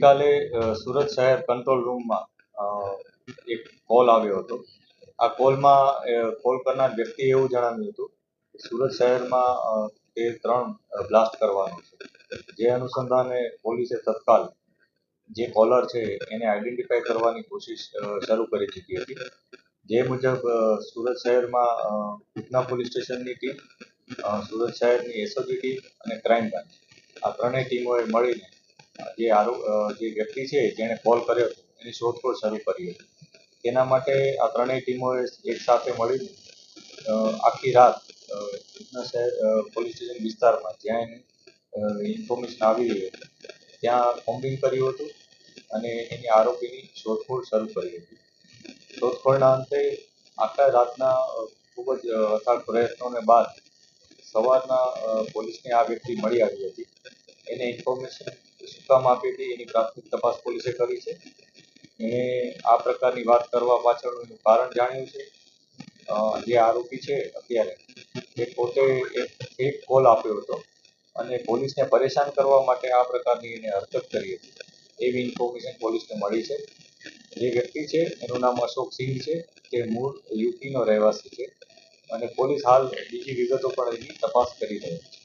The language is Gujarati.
ગઈકાલે સુરત શહેર કંટ્રોલ રૂમમાં એક કોલ આવ્યો હતો. આ કોલમાં કોલ કરનાર વ્યક્તિએ એવું જણાવ્યું હતું કે સુરત શહેરમાં તે ત્રણ બ્લાસ્ટ કરવાનું છે. જે અનુસંધાને પોલીસે તત્કાલ જે કોલર છે એને આઈડેન્ટિફાય કરવાની કોશિશ શરૂ કરી દીધી હતી. જે મુજબ સુરત શહેરમાં ઉધના પોલીસ સ્ટેશનની ટીમ સુરત શહેરની એસઓજી ટીમ અને ક્રાઇમ બ્રાન્ચ. આ ત્રણેય ટીમોએ મળીને જે આરો જે વ્યક્તિ છે જેણે કોલ કર્યો એની શોધખોળ શરૂ કરી હતી. તેના માટે આ ત્રણેય ટીમોએ એકસાથે મળીને આખી રાત અ, શહેર પોલીસ સ્ટેશન વિસ્તારમાં જ્યાં એની ઇન્ફોર્મેશન આવી રહી હતી ત્યાં કોમ્બિંગ કર્યું હતું અને એની આરોપીની શોધખોળ શરૂ કરી હતી. શોધખોળના અંતે આખા રાતના ખૂબ જ અથાગ પ્રયત્નોને બાદ સવારના પોલીસને આ વ્યક્તિ મળી આવી હતી. એને ઇન્ફોર્મેશન શું આપી હતી, એની પ્રાથમિક તપાસ પોલીસે કરી છે. અને આ પ્રકારની વાત કરવા પાછળનું કારણ જાણ્યું છે. જે આરોપી છે અત્યારે, એ પોતે એક કોલ આપ્યો હતો અને પોલીસને પરેશાન કરવા માટે આ પ્રકારની એને હરકત કરી હતી. એવી ઇન્ફોર્મેશન પોલીસને મળી છે. જે વ્યક્તિ છે, એનું નામ અશોક સિંહ છે, તે મૂળ યુપીનો રહેવાસી છે અને પોલીસ હાલ બીજી વિગતો પણ એની તપાસ કરી રહી છે.